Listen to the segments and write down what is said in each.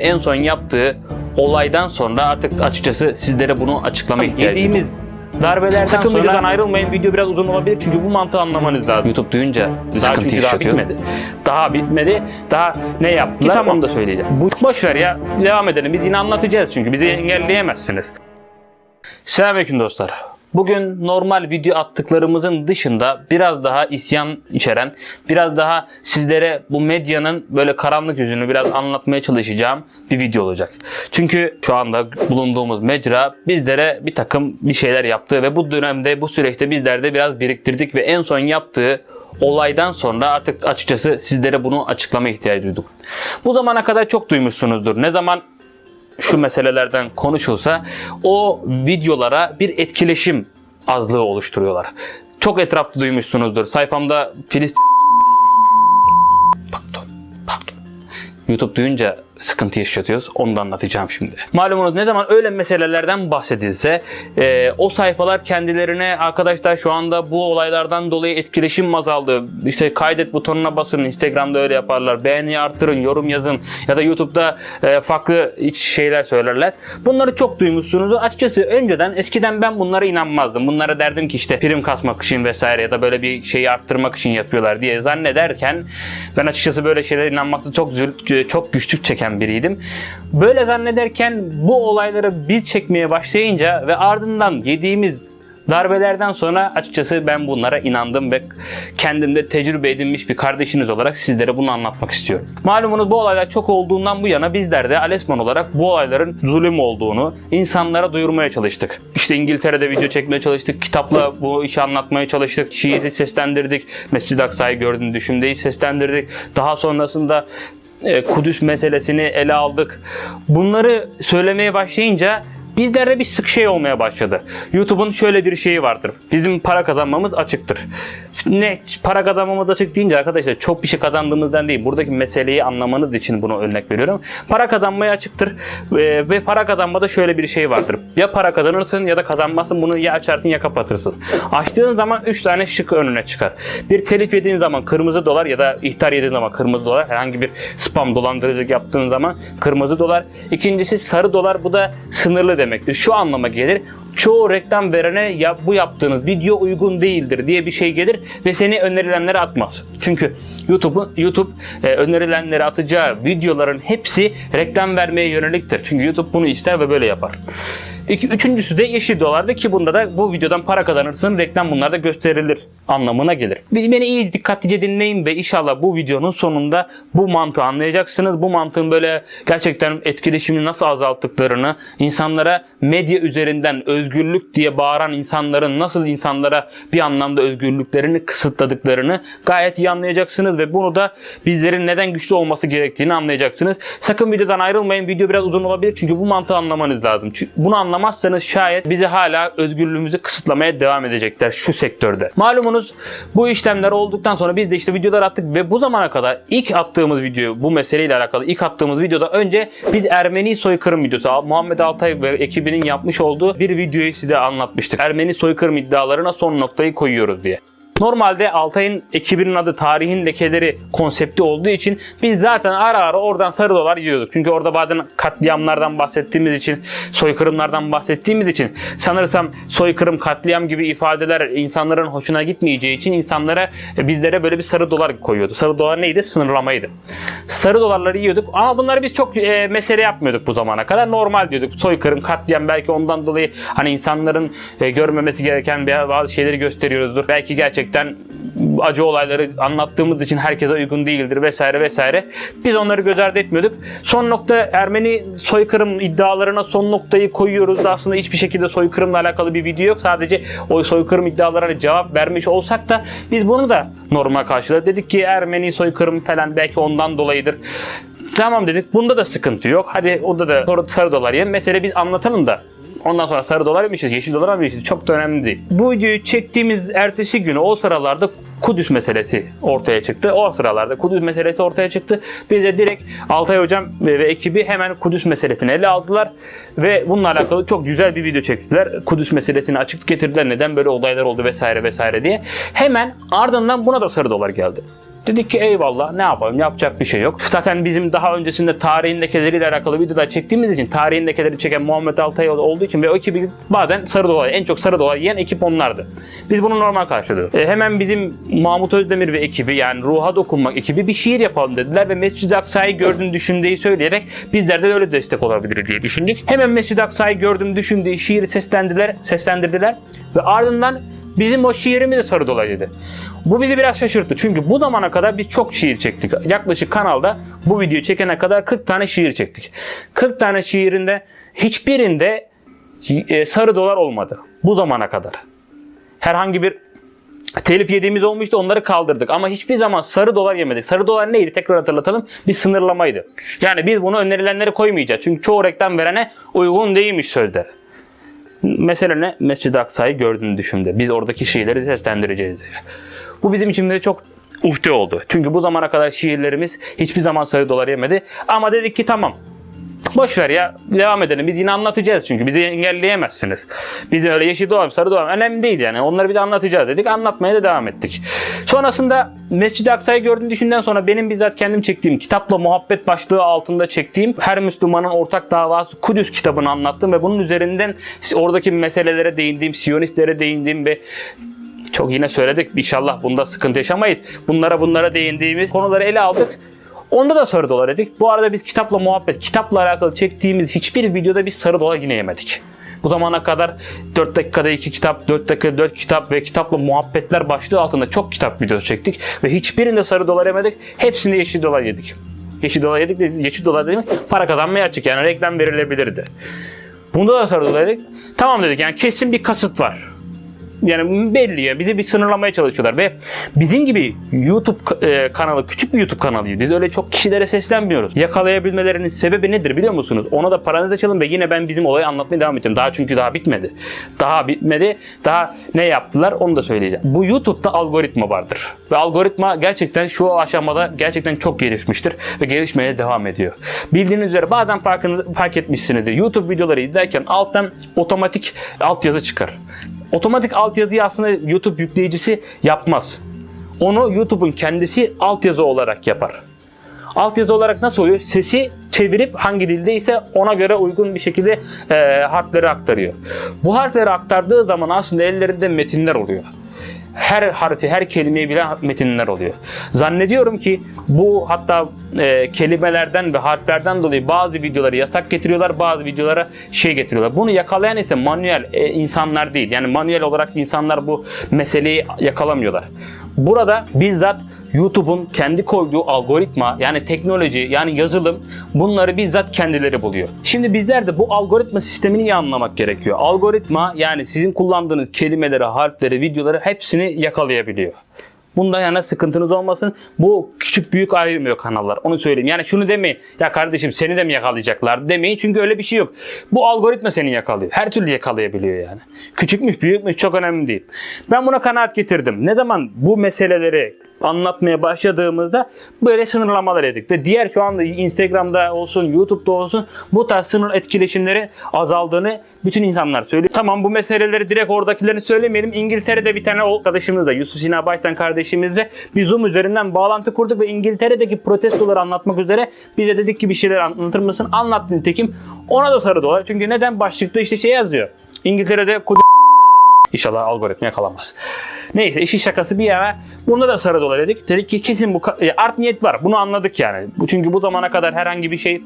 En son yaptığı olaydan sonra artık açıkçası sizlere bunu açıklama ihtiyacı Yediğimiz darbelerden Sakın sonra- videodan ayrılmayın. Video biraz uzun olabilir çünkü bu mantığı anlamanız lazım. YouTube duyunca daha sıkıntı çünkü daha yaşatıyor. bitmedi. Daha bitmedi. Daha ne yaptılar? Tamam. onu da söyleyeceğim. Bu, boş ver ya. Devam edelim. Biz yine anlatacağız çünkü bizi engelleyemezsiniz. Selamünaleyküm dostlar. Bugün normal video attıklarımızın dışında biraz daha isyan içeren, biraz daha sizlere bu medyanın böyle karanlık yüzünü biraz anlatmaya çalışacağım bir video olacak. Çünkü şu anda bulunduğumuz mecra bizlere bir takım bir şeyler yaptı ve bu dönemde bu süreçte bizler de biraz biriktirdik ve en son yaptığı olaydan sonra artık açıkçası sizlere bunu açıklama ihtiyacı duyduk. Bu zamana kadar çok duymuşsunuzdur. Ne zaman şu meselelerden konuşulsa o videolara bir etkileşim azlığı oluşturuyorlar. Çok etrafta duymuşsunuzdur. Sayfamda Filistin... Pardon, pardon. YouTube duyunca sıkıntı yaşatıyoruz. Onu da anlatacağım şimdi. Malumunuz ne zaman öyle meselelerden bahsedilse e, o sayfalar kendilerine arkadaşlar şu anda bu olaylardan dolayı etkileşim azaldı. İşte kaydet butonuna basın. Instagram'da öyle yaparlar. Beğeni artırın, yorum yazın ya da YouTube'da e, farklı şeyler söylerler. Bunları çok duymuşsunuz. Açıkçası önceden eskiden ben bunlara inanmazdım. Bunlara derdim ki işte prim kasmak için vesaire ya da böyle bir şeyi arttırmak için yapıyorlar diye zannederken ben açıkçası böyle şeylere inanmakta çok çok güçlük çeken biriydim. Böyle zannederken bu olayları biz çekmeye başlayınca ve ardından yediğimiz darbelerden sonra açıkçası ben bunlara inandım ve kendimde tecrübe edinmiş bir kardeşiniz olarak sizlere bunu anlatmak istiyorum. Malumunuz bu olaylar çok olduğundan bu yana bizler de Alesman olarak bu olayların zulüm olduğunu insanlara duyurmaya çalıştık. İşte İngiltere'de video çekmeye çalıştık, kitapla bu işi anlatmaya çalıştık, Şii'yi seslendirdik, Mescid-i Aksa'yı gördüğünü düşümdeyi seslendirdik. Daha sonrasında Kudüs meselesini ele aldık. Bunları söylemeye başlayınca bizlere bir sık şey olmaya başladı. YouTube'un şöyle bir şeyi vardır. Bizim para kazanmamız açıktır. Ne para kazanmamız açık deyince arkadaşlar çok bir şey kazandığımızdan değil. Buradaki meseleyi anlamanız için bunu örnek veriyorum. Para kazanmaya açıktır ve, ve para kazanmada şöyle bir şey vardır. Ya para kazanırsın ya da kazanmazsın. Bunu ya açarsın ya kapatırsın. Açtığın zaman 3 tane şık önüne çıkar. Bir telif yediğin zaman kırmızı dolar ya da ihtar yediğin zaman kırmızı dolar. Herhangi bir spam dolandırıcılık yaptığın zaman kırmızı dolar. İkincisi sarı dolar. Bu da sınırlı demektir. Şu anlama gelir. Çoğu reklam verene ya bu yaptığınız video uygun değildir diye bir şey gelir ve seni önerilenlere atmaz. Çünkü YouTube'un YouTube e, önerilenlere atacağı videoların hepsi reklam vermeye yöneliktir. Çünkü YouTube bunu ister ve böyle yapar. İki, üçüncüsü de yeşil dolardı ki bunda da bu videodan para kazanırsın reklam bunlarda gösterilir anlamına gelir. Beni iyi dikkatlice dinleyin ve inşallah bu videonun sonunda bu mantığı anlayacaksınız. Bu mantığın böyle gerçekten etkileşimini nasıl azalttıklarını, insanlara medya üzerinden özgürlük diye bağıran insanların nasıl insanlara bir anlamda özgürlüklerini kısıtladıklarını gayet iyi anlayacaksınız ve bunu da bizlerin neden güçlü olması gerektiğini anlayacaksınız. Sakın videodan ayrılmayın. Video biraz uzun olabilir çünkü bu mantığı anlamanız lazım. Çünkü bunu anlamazsanız şayet bizi hala özgürlüğümüzü kısıtlamaya devam edecekler şu sektörde. Malumunuz bu işlemler olduktan sonra biz de işte videolar attık ve bu zamana kadar ilk attığımız video bu meseleyle alakalı ilk attığımız videoda önce biz Ermeni soykırım videosu Muhammed Altay ve ekibinin yapmış olduğu bir videoyu size anlatmıştık. Ermeni soykırım iddialarına son noktayı koyuyoruz diye. Normalde Altay'ın ekibinin adı Tarihin Lekeleri konsepti olduğu için biz zaten ara ara oradan sarı dolar yiyorduk. Çünkü orada bazen katliamlardan bahsettiğimiz için, soykırımlardan bahsettiğimiz için sanırsam soykırım, katliam gibi ifadeler insanların hoşuna gitmeyeceği için insanlara e, bizlere böyle bir sarı dolar koyuyordu. Sarı dolar neydi? Sınırlamaydı. Sarı dolarları yiyorduk ama bunları biz çok e, mesele yapmıyorduk bu zamana kadar. Normal diyorduk. Soykırım, katliam belki ondan dolayı hani insanların e, görmemesi gereken bazı şeyleri gösteriyoruzdur. Belki gerçekten acı olayları anlattığımız için herkese uygun değildir vesaire vesaire. Biz onları göz ardı etmiyorduk. Son nokta Ermeni soykırım iddialarına son noktayı koyuyoruz da aslında hiçbir şekilde soykırımla alakalı bir video yok. Sadece o soykırım iddialarına cevap vermiş olsak da biz bunu da normal karşıladık. Dedik ki Ermeni soykırım falan belki ondan dolayıdır. Tamam dedik. Bunda da sıkıntı yok. Hadi onda da sarı dolar yiyelim. Mesele biz anlatalım da Ondan sonra sarı dolar yemişiz, yeşil dolar yemişiz. Çok da önemli değil. Bu videoyu çektiğimiz ertesi günü o sıralarda Kudüs meselesi ortaya çıktı. O sıralarda Kudüs meselesi ortaya çıktı. Biz de direkt Altay Hocam ve, ekibi hemen Kudüs meselesini ele aldılar. Ve bununla alakalı çok güzel bir video çektiler. Kudüs meselesini açık getirdiler. Neden böyle olaylar oldu vesaire vesaire diye. Hemen ardından buna da sarı dolar geldi. Dedik ki eyvallah ne yapalım yapacak bir şey yok. Zaten bizim daha öncesinde tarihin lekeleriyle alakalı videolar çektiğimiz için tarihin lekeleri çeken Muhammed Altay olduğu için ve o ekibi bazen sarı dolar en çok sarı dolar yiyen ekip onlardı. Biz bunu normal karşılıyoruz. E, hemen bizim Mahmut Özdemir ve ekibi yani ruha dokunmak ekibi bir şiir yapalım dediler ve Mescid-i Aksa'yı gördüğünü düşündüğü söyleyerek bizler de öyle destek olabilir diye düşündük. Hemen Mescid-i Aksa'yı gördüğüm düşündüğü şiiri seslendirdiler, seslendirdiler ve ardından bizim o şiirimiz de sarı dolar yedi. Bu bizi biraz şaşırttı. Çünkü bu zamana kadar biz çok şiir çektik. Yaklaşık kanalda bu videoyu çekene kadar 40 tane şiir çektik. 40 tane şiirinde hiçbirinde e, sarı dolar olmadı. Bu zamana kadar. Herhangi bir telif yediğimiz olmuştu onları kaldırdık. Ama hiçbir zaman sarı dolar yemedik. Sarı dolar neydi? Tekrar hatırlatalım. Bir sınırlamaydı. Yani biz bunu önerilenlere koymayacağız. Çünkü çoğu reklam verene uygun değilmiş sözler. Mesele ne? Mescid-i Aksa'yı gördüğünü düşündü. Biz oradaki şiirleri seslendireceğiz diye. Bu bizim için de çok uhde oldu. Çünkü bu zamana kadar şiirlerimiz hiçbir zaman sarı dolar yemedi. Ama dedik ki tamam. Boş ver ya devam edelim. Biz yine anlatacağız çünkü bizi engelleyemezsiniz. Biz öyle yeşil dolar, sarı dolar önemli değil yani. Onları bir de anlatacağız dedik. Anlatmaya da devam ettik. Sonrasında Mescid-i Aksa'yı gördüğünü düşünden sonra benim bizzat kendim çektiğim kitapla muhabbet başlığı altında çektiğim her Müslümanın ortak davası Kudüs kitabını anlattım ve bunun üzerinden oradaki meselelere değindiğim, Siyonistlere değindiğim ve çok yine söyledik. İnşallah bunda sıkıntı yaşamayız. Bunlara bunlara değindiğimiz konuları ele aldık. Onda da sarı dolar dedik. Bu arada biz kitapla muhabbet, kitapla alakalı çektiğimiz hiçbir videoda biz sarı dolar yine yemedik. Bu zamana kadar 4 dakikada 2 kitap, 4 dakikada 4 kitap ve kitapla muhabbetler başlığı altında çok kitap videosu çektik. Ve hiçbirinde sarı dolar yemedik. Hepsinde yeşil dolar yedik. Yeşil dolar yedik de yeşil dolar demek para kazanmaya açık yani reklam verilebilirdi. Bunda da sarı dolar yedik. Tamam dedik yani kesin bir kasıt var. Yani belli ya bizi bir sınırlamaya çalışıyorlar ve bizim gibi YouTube e, kanalı küçük bir YouTube kanalıyız. Biz öyle çok kişilere seslenmiyoruz. Yakalayabilmelerinin sebebi nedir biliyor musunuz? Ona da paranızı açalım ve yine ben bizim olayı anlatmaya devam edeceğim. Daha çünkü daha bitmedi. Daha bitmedi. Daha ne yaptılar onu da söyleyeceğim. Bu YouTube'da algoritma vardır. Ve algoritma gerçekten şu aşamada gerçekten çok gelişmiştir ve gelişmeye devam ediyor. Bildiğiniz üzere bazen farkını, fark etmişsinizdir. YouTube videoları izlerken alttan otomatik altyazı çıkar. Otomatik altyazıyı aslında YouTube yükleyicisi yapmaz. Onu YouTube'un kendisi altyazı olarak yapar. Altyazı olarak nasıl oluyor? Sesi çevirip hangi dildeyse ona göre uygun bir şekilde e, harfleri aktarıyor. Bu harfleri aktardığı zaman aslında ellerinde metinler oluyor her harfi, her kelimeyi bilen metinler oluyor. Zannediyorum ki bu hatta e, kelimelerden ve harflerden dolayı bazı videoları yasak getiriyorlar, bazı videolara şey getiriyorlar. Bunu yakalayan ise manuel e, insanlar değil. Yani manuel olarak insanlar bu meseleyi yakalamıyorlar. Burada bizzat YouTube'un kendi koyduğu algoritma yani teknoloji yani yazılım bunları bizzat kendileri buluyor. Şimdi bizler de bu algoritma sistemini iyi anlamak gerekiyor. Algoritma yani sizin kullandığınız kelimeleri, harfleri, videoları hepsini yakalayabiliyor. Bundan yana sıkıntınız olmasın. Bu küçük büyük ayrılmıyor kanallar. Onu söyleyeyim. Yani şunu demeyin. Ya kardeşim seni de mi yakalayacaklar demeyin. Çünkü öyle bir şey yok. Bu algoritma seni yakalıyor. Her türlü yakalayabiliyor yani. Küçükmüş büyükmüş çok önemli değil. Ben buna kanaat getirdim. Ne zaman bu meseleleri anlatmaya başladığımızda böyle sınırlamalar yedik. Ve diğer şu anda Instagram'da olsun, YouTube'da olsun bu tarz sınır etkileşimleri azaldığını bütün insanlar söylüyor. Tamam bu meseleleri direkt oradakilerini söylemeyelim. İngiltere'de bir tane arkadaşımız da Yusuf Sina Baştan kardeşimizle bir Zoom üzerinden bağlantı kurduk ve İngiltere'deki protestoları anlatmak üzere bize dedik ki bir şeyler anlatır mısın? Anlattı nitekim. Ona da sarı dolar. Çünkü neden? Başlıkta işte şey yazıyor. İngiltere'de kud- İnşallah algoritma yakalamaz. Neyse işin şakası bir yana bunda da sarı dolar dedik. Dedik ki kesin bu e, art niyet var. Bunu anladık yani. Çünkü bu zamana kadar herhangi bir şey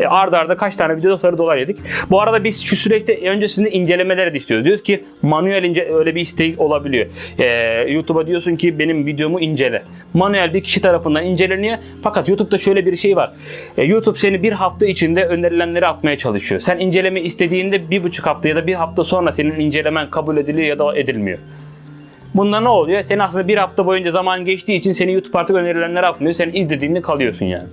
e, arda arda kaç tane videoda sarı dolar yedik. Bu arada biz şu süreçte öncesinde incelemeleri de istiyoruz. Diyoruz ki manuel ince öyle bir istek olabiliyor. E, YouTube'a diyorsun ki benim videomu incele. Manuel bir kişi tarafından inceleniyor. Fakat YouTube'da şöyle bir şey var. E, YouTube seni bir hafta içinde önerilenleri atmaya çalışıyor. Sen inceleme istediğinde bir buçuk hafta ya da bir hafta sonra senin incelemen kabul ediliyor ya da edilmiyor. Bunda ne oluyor? Sen aslında bir hafta boyunca zaman geçtiği için seni YouTube artık önerilenleri atmıyor. Sen izlediğinde kalıyorsun yani.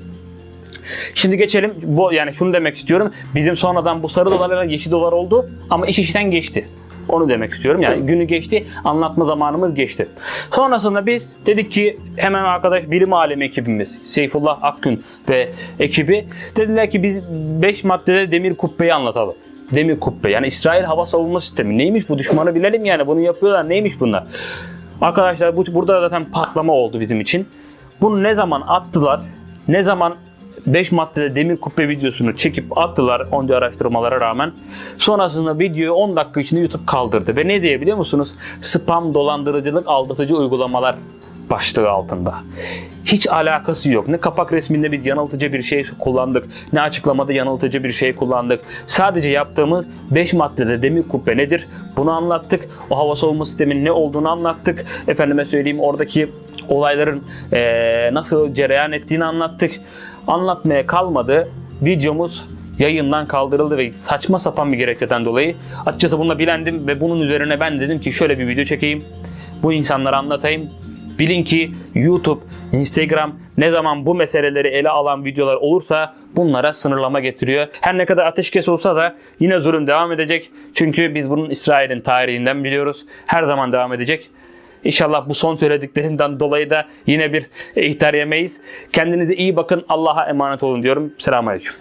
Şimdi geçelim. Bu yani şunu demek istiyorum. Bizim sonradan bu sarı dolarlar yeşil dolar oldu ama iş işten geçti. Onu demek istiyorum. Yani günü geçti, anlatma zamanımız geçti. Sonrasında biz dedik ki hemen arkadaş bilim alemi ekibimiz Seyfullah Akgün ve ekibi dediler ki biz 5 maddede demir kubbeyi anlatalım. Demir kubbe yani İsrail hava savunma sistemi. Neymiş bu düşmanı bilelim yani bunu yapıyorlar. Neymiş bunlar? Arkadaşlar bu, burada zaten patlama oldu bizim için. Bunu ne zaman attılar? Ne zaman 5 maddede demir kubbe videosunu çekip attılar onca araştırmalara rağmen. Sonrasında videoyu 10 dakika içinde YouTube kaldırdı. Ve ne diye biliyor musunuz? Spam, dolandırıcılık, aldatıcı uygulamalar başlığı altında. Hiç alakası yok. Ne kapak resminde bir yanıltıcı bir şey kullandık, ne açıklamada yanıltıcı bir şey kullandık. Sadece yaptığımız 5 maddede demir kubbe nedir? Bunu anlattık. O hava soğuma sisteminin ne olduğunu anlattık. Efendime söyleyeyim oradaki olayların eee, nasıl cereyan ettiğini anlattık. Anlatmaya kalmadı. Videomuz yayından kaldırıldı ve saçma sapan bir gerekçeden dolayı açıkçası bununla bilendim ve bunun üzerine ben dedim ki şöyle bir video çekeyim. Bu insanlara anlatayım. Bilin ki YouTube, Instagram ne zaman bu meseleleri ele alan videolar olursa bunlara sınırlama getiriyor. Her ne kadar ateşkes olsa da yine zulüm devam edecek. Çünkü biz bunun İsrail'in tarihinden biliyoruz. Her zaman devam edecek. İnşallah bu son söylediklerinden dolayı da yine bir ihtar yemeyiz. Kendinize iyi bakın. Allah'a emanet olun diyorum. Selamünaleyküm.